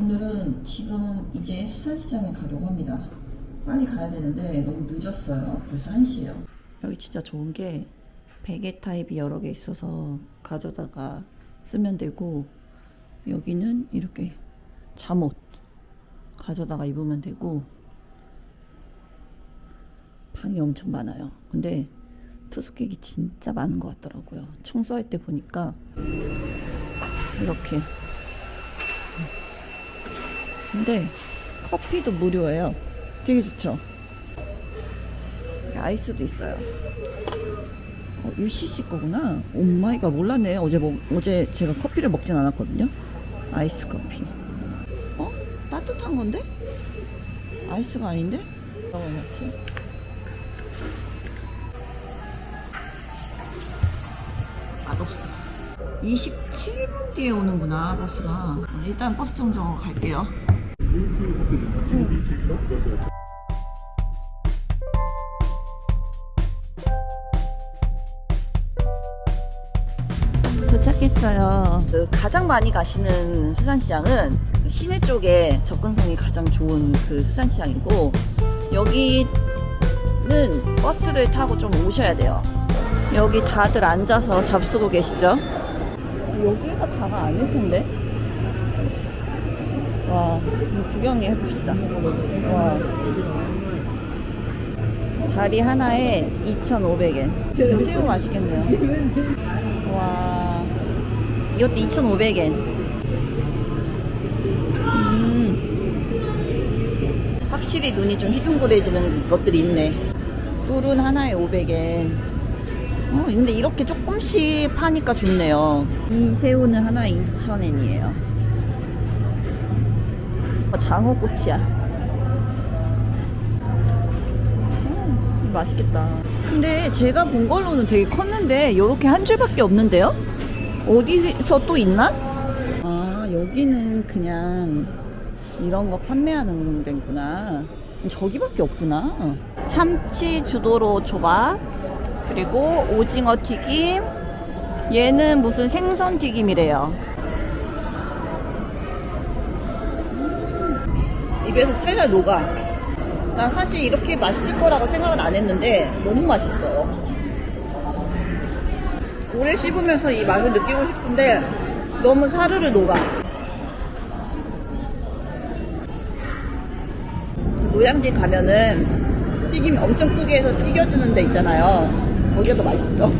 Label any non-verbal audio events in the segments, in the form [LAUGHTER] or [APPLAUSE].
오늘은 지금 이제 수산시장에 가려고 합니다. 빨리 가야 되는데 너무 늦었어요. 벌써 1시예요. 여기 진짜 좋은 게 베개 타입이 여러 개 있어서 가져다가 쓰면 되고 여기는 이렇게 잠옷 가져다가 입으면 되고 방이 엄청 많아요. 근데 투숙객이 진짜 많은 것 같더라고요. 청소할 때 보니까 이렇게. 근데 커피도 무료예요. 되게 좋죠. 아이스도 있어요. 어, UCC 거구나. 오마이갓 몰랐네. 어제 먹, 어제 제가 커피를 먹진 않았거든요. 아이스 커피. 어? 따뜻한 건데? 아이스가 아닌데? 해놨지? 맛없어. 27분 뒤에 오는구나, 버스가. 일단 버스 정정하고 갈게요. 도착했어요. 그 가장 많이 가시는 수산시장은 그 시내 쪽에 접근성이 가장 좋은 그 수산시장이고 여기는 버스를 타고 좀 오셔야 돼요. 여기 다들 앉아서 잡수고 계시죠? 여기가 다가 아닐 텐데. 와, 한번 구경 해 봅시다. 와. 다리 하나에 2,500엔. 새우 맛있겠네요. 와, 이것도 2,500엔. 음. 확실히 눈이 좀 희둥그레지는 것들이 있네. 굴은 하나에 500엔. 어, 근데 이렇게 조금씩 파니까 좋네요. 이 새우는 하나에 2,000엔이에요. 어, 장어꼬치야. 음, 맛있겠다. 근데 제가 본 걸로는 되게 컸는데 이렇게 한 줄밖에 없는데요? 어디서 또 있나? 아 여기는 그냥 이런 거 판매하는 데구나. 저기밖에 없구나. 참치 주도로 초밥 그리고 오징어 튀김. 얘는 무슨 생선 튀김이래요. 입에서 살살 녹아. 나 사실 이렇게 맛있을 거라고 생각은 안 했는데 너무 맛있어요. 오래 씹으면서 이 맛을 느끼고 싶은데 너무 사르르 녹아. 노량진 가면은 튀김 엄청 크게 해서 튀겨주는 데 있잖아요. 거기가 더 맛있어.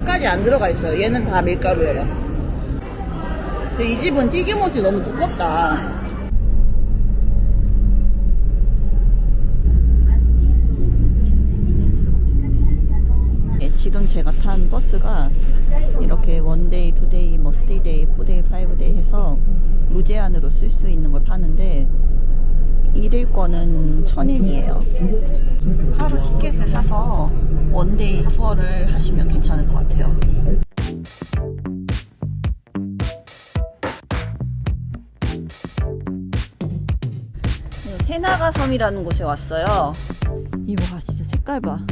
끝까지 안 들어가 있어요. 얘는 다 밀가루예요. 근데 이 집은 튀김옷이 너무 두껍다. 제가 탄 버스가 이렇게 원데이, 투데이, 뭐 스테이데이, 포데이, 파이브데이 해서 무제한으로 쓸 수 있는 걸 파는데 일일권은 1000엔이에요. 하루 티켓을 사서 원데이 투어를 하시면 괜찮을 것 같아요. 세나가 섬이라는 곳에 왔어요. 이거 봐, 진짜 색깔 봐.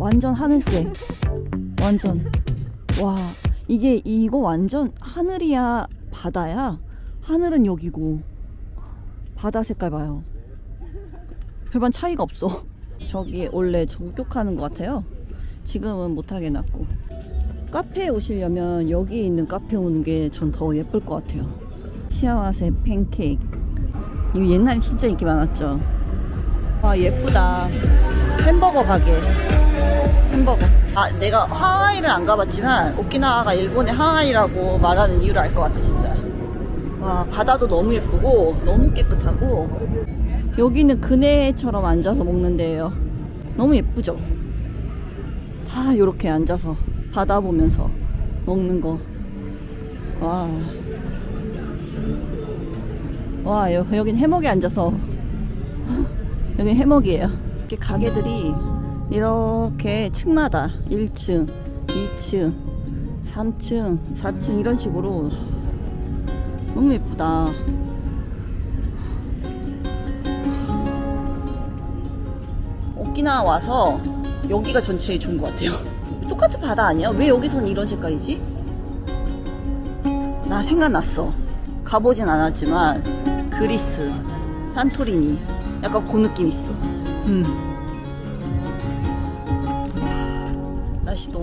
와, 완전 하늘색. 완전. 와, 이게, 이거 완전 하늘이야, 바다야? 하늘은 여기고, 바다 색깔 봐요. 별반 차이가 없어. 저기 원래 전격하는 것 같아요. 지금은 못하게 해놨고. 카페에 오시려면 여기 있는 카페 오는 게 전 더 예쁠 것 같아요. 시아와세 팬케이크. 이거 옛날에 진짜 인기 많았죠. 와, 예쁘다. 햄버거 가게. 햄버거. 아, 내가 하와이를 안 가봤지만 오키나와가 일본의 하와이라고 말하는 이유를 알 것 같아, 진짜. 와, 바다도 너무 예쁘고 너무 깨끗하고 여기는 그네처럼 앉아서 먹는 데예요. 너무 예쁘죠? 다 이렇게 앉아서 바다 보면서 먹는 거. 와. 와, 여, 여긴 해먹에 앉아서 [LAUGHS] 여긴 해먹이에요. 이렇게 가게들이 이렇게 층마다 1층, 2층, 3층, 4층 이런 식으로 너무 예쁘다. 오키나와 와서 여기가 전 제일 좋은 것 같아요. [LAUGHS] 똑같은 바다 아니야? 왜 여기선 이런 색깔이지? 나 생각났어. 가보진 않았지만 그리스, 산토리니 약간 그 느낌 있어. 음.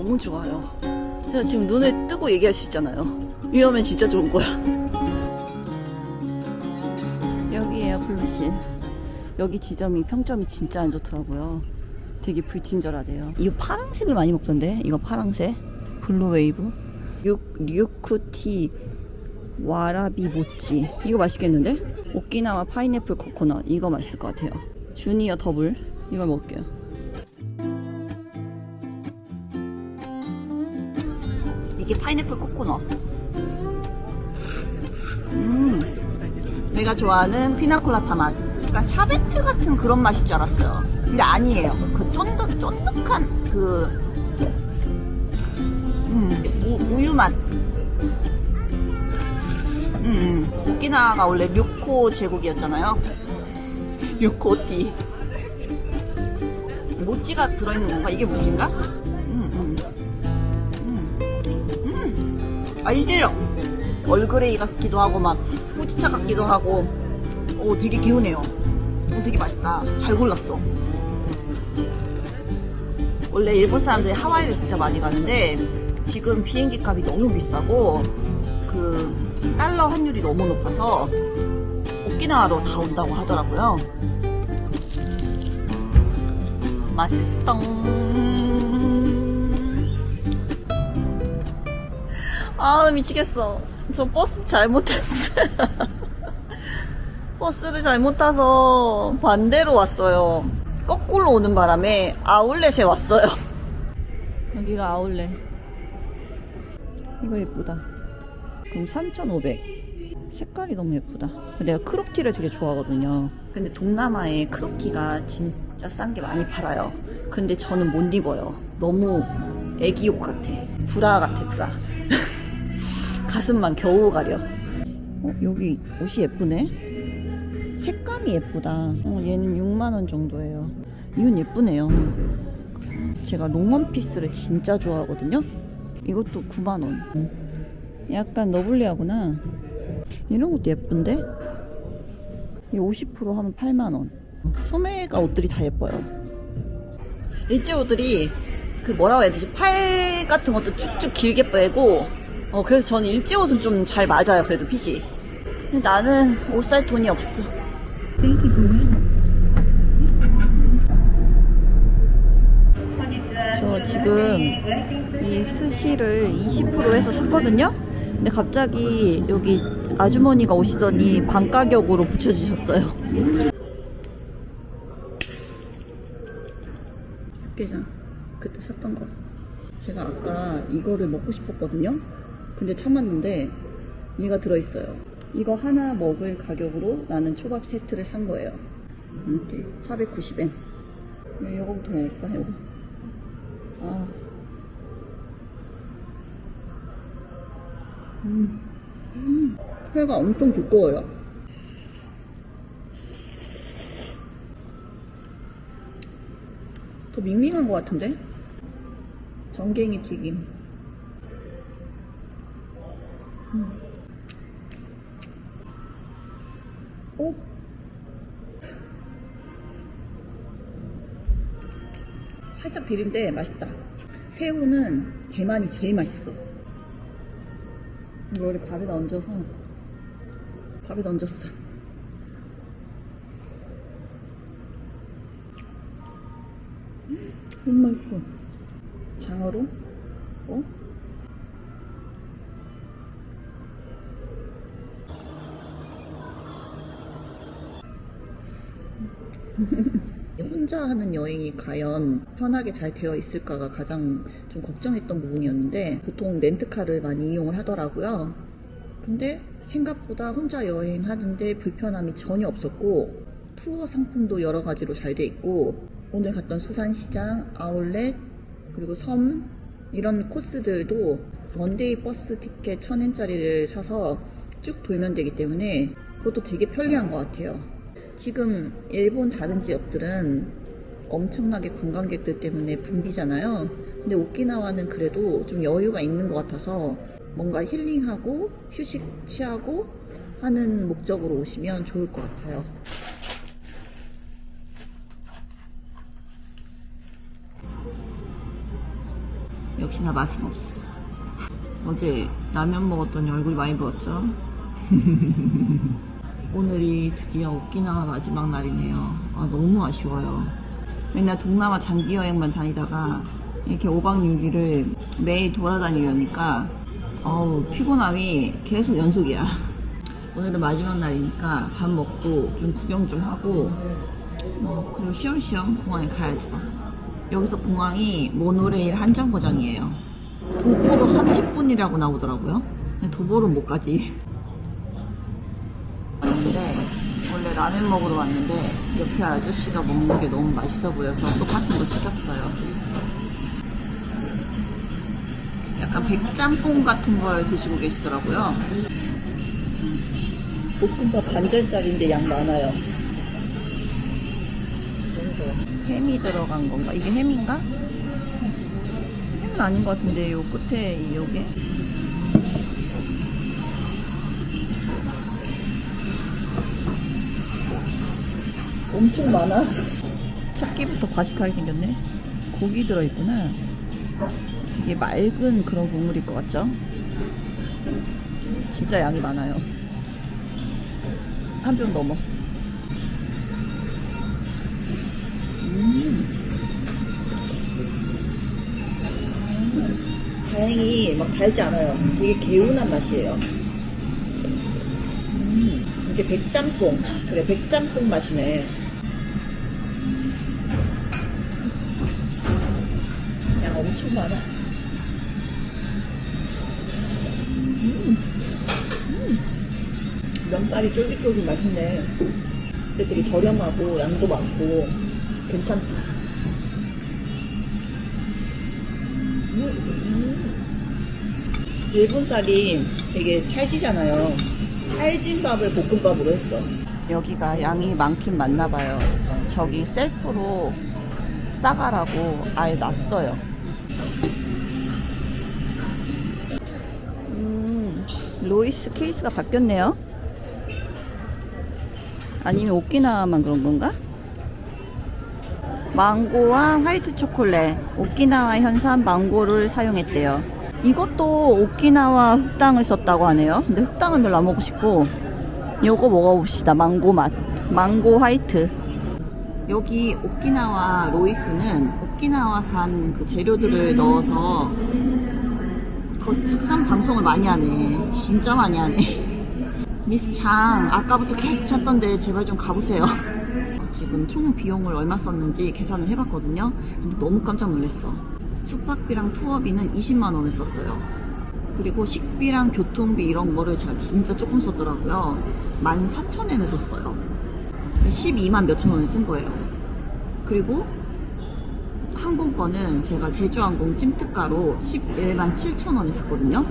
너무 좋아요. 제가 지금 눈을 뜨고 얘기할 수 있잖아요. 이러면 진짜 좋은 거야. 여기에요, 블루실. 여기 지점이 평점이 진짜 안 좋더라고요. 되게 불친절하대요. 이거 파란색을 많이 먹던데? 이거 파란색? 블루 웨이브? 류, 류쿠티 와라비 모찌. 이거 맛있겠는데? 오키나와 파인애플 코코넛. 이거 맛있을 것 같아요. 주니어 더블. 이걸 먹을게요. 이게 파인애플 코코넛. 음. 내가 좋아하는 피나콜라타 맛. 그러니까 샤베트 같은 그런 맛일 줄 알았어요. 근데 아니에요. 그 쫀득, 쫀득한 그, 음, 우, 우유 맛. 음, 오키나와가 원래 류코 제국이었잖아요. 류코티. 모찌가 들어있는 건가? 이게 모찌인가? 알지요? 얼그레이 같기도 하고 막 후지차 같기도 하고. 오 되게 개운해요. 오, 되게 맛있다. 잘 골랐어. 원래 일본 사람들이 하와이를 진짜 많이 가는데 지금 비행기 값이 너무 비싸고 그 달러 환율이 너무 높아서 오키나와로 다 온다고 하더라고요. 맛있덩 아 미치겠어. 저 버스 잘못 탔어요. [LAUGHS] 버스를 잘못 타서 반대로 왔어요. 거꾸로 오는 바람에 아울렛에 왔어요. [LAUGHS] 여기가 아울렛. 이거 예쁘다. 그럼 3,500 색깔이 너무 예쁘다. 내가 크롭티를 되게 좋아하거든요. 근데 동남아에 크롭티가 진짜 싼 게 많이 팔아요. 근데 저는 못 입어요. 너무 애기 옷 같아. 브라 같아 브라 [LAUGHS] 가슴만 겨우 가려. 어, 여기 옷이 예쁘네? 색감이 예쁘다. 어, 얘는 6만 원 정도예요. 이건 예쁘네요. 제가 롱원피스를 진짜 좋아하거든요? 이것도 9만 원. 약간 너블리하구나. 이런 것도 예쁜데? 이 50% 하면 8만 원. 소매가 옷들이 다 예뻐요. 일제 옷들이 그 뭐라고 해야 되지? 팔 같은 것도 쭉쭉 길게 빼고 어, 그래서 저는 일제 옷은 좀 잘 맞아요, 그래도 핏이. 근데 나는 옷 살 돈이 없어. 저 지금 이 스시를 20% 해서 샀거든요? 근데 갑자기 여기 아주머니가 오시더니 반 가격으로 붙여주셨어요. 육개장. 그때 샀던 거. 제가 아까 이거를 먹고 싶었거든요? 근데 참았는데 얘가 들어있어요. 이거 하나 먹을 가격으로 나는 초밥 세트를 산 거예요. 이렇게 490엔. 이거부터 먹을까 이거. 아. 음. 음. 회가 엄청 두꺼워요. 더 밍밍한 것 같은데? 전갱이 튀김. 오? 살짝 비린데 맛있다. 새우는 대만이 제일 맛있어. 이거를 밥에다 얹어서 밥에다 얹었어. 음, 너무 맛있어. 장어로? 어? 혼자 하는 여행이 과연 편하게 잘 되어 있을까가 가장 좀 걱정했던 부분이었는데 보통 렌트카를 많이 이용을 하더라고요. 근데 생각보다 혼자 여행하는데 불편함이 전혀 없었고 투어 상품도 여러 가지로 잘 돼 있고 오늘 갔던 수산시장, 아울렛, 그리고 섬 이런 코스들도 원데이 버스 티켓 1000엔짜리를 사서 쭉 돌면 되기 때문에 그것도 되게 편리한 것 같아요. 지금 일본 다른 지역들은 엄청나게 관광객들 때문에 붐비잖아요. 근데 오키나와는 그래도 좀 여유가 있는 것 같아서 뭔가 힐링하고 휴식 취하고 하는 목적으로 오시면 좋을 것 같아요. 역시나 맛은 없어. 어제 라면 먹었더니 얼굴이 많이 부었죠? [LAUGHS] 오늘이 드디어 오키나와 마지막 날이네요. 아, 너무 아쉬워요. 맨날 동남아 장기 여행만 다니다가 이렇게 5박 6일을 매일 돌아다니려니까 어우, 피곤함이 계속 연속이야. 오늘은 마지막 날이니까 밥 먹고 좀 구경 좀 하고 뭐 그리고 쉬엄쉬엄 공항에 가야죠. 여기서 공항이 모노레일 한정 거장이에요. 도보로 30분이라고 나오더라고요. 도보로 못 가지. 왔는데 원래 라면 먹으러 왔는데 옆에 아저씨가 먹는 게 너무 맛있어 보여서 똑같은 거 시켰어요. 약간 백짬뽕 같은 걸 드시고 계시더라고요. 볶음밥 반절짜리인데 양 많아요. 햄이 들어간 건가? 이게 햄인가? 햄은 아닌 것 같은데 요 끝에 이 요게 엄청 많아. 첫 끼부터 과식하게 생겼네. 고기 들어있구나. 되게 맑은 그런 국물일 것 같죠? 진짜 양이 많아요. 한 병 넘어. 음. 다행히 막 달지 않아요. 되게 개운한 맛이에요. 음, 이게 백짬뽕. 그래, 백짬뽕 맛이네. 엄청 많아. 음, 음. 면발이 쫄깃쫄깃 맛있네. 근데 되게 저렴하고 양도 많고 괜찮다. 음, 음. 일본 쌀이 되게 찰지잖아요. 찰진 밥을 볶음밥으로 했어. 여기가 양이 많긴 많나 봐요. 저기 셀프로 싸가라고 아예 놨어요. 음, 로이스 케이스가 바뀌었네요. 아니면 오키나와만 그런 건가? 망고와 화이트 초콜릿, 오키나와 현산 망고를 사용했대요. 이것도 오키나와 흑당을 썼다고 하네요. 근데 흑당은 별로 안 먹고 싶고, 요거 먹어봅시다. 망고 맛. 망고 화이트. 여기 오키나와 로이스는 오키나와산 그 재료들을 넣어서 거 참 방송을 많이 하네. 진짜 많이 하네. 미스 장 아까부터 계속 찾던데 제발 좀 가보세요. 지금 총 비용을 얼마 썼는지 계산을 해봤거든요. 근데 너무 깜짝 놀랐어. 숙박비랑 투어비는 20만 원을 썼어요. 그리고 식비랑 교통비 이런 거를 제가 진짜 조금 썼더라고요. 14,000엔을 썼어요. 12만 몇천 원을 쓴 거예요. 그리고 항공권은 제가 제주항공 찜특가로 11만 7천 원에 샀거든요.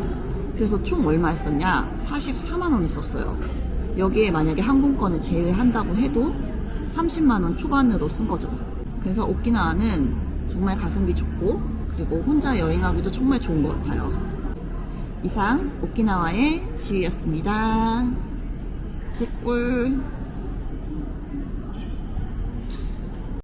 그래서 총 얼마 썼냐? 44만 원을 썼어요. 여기에 만약에 항공권을 제외한다고 해도 30만 원 초반으로 쓴 거죠. 그래서 오키나와는 정말 가성비 좋고 그리고 혼자 여행하기도 정말 좋은 것 같아요. 이상 오키나와의 지휘였습니다. 개꿀.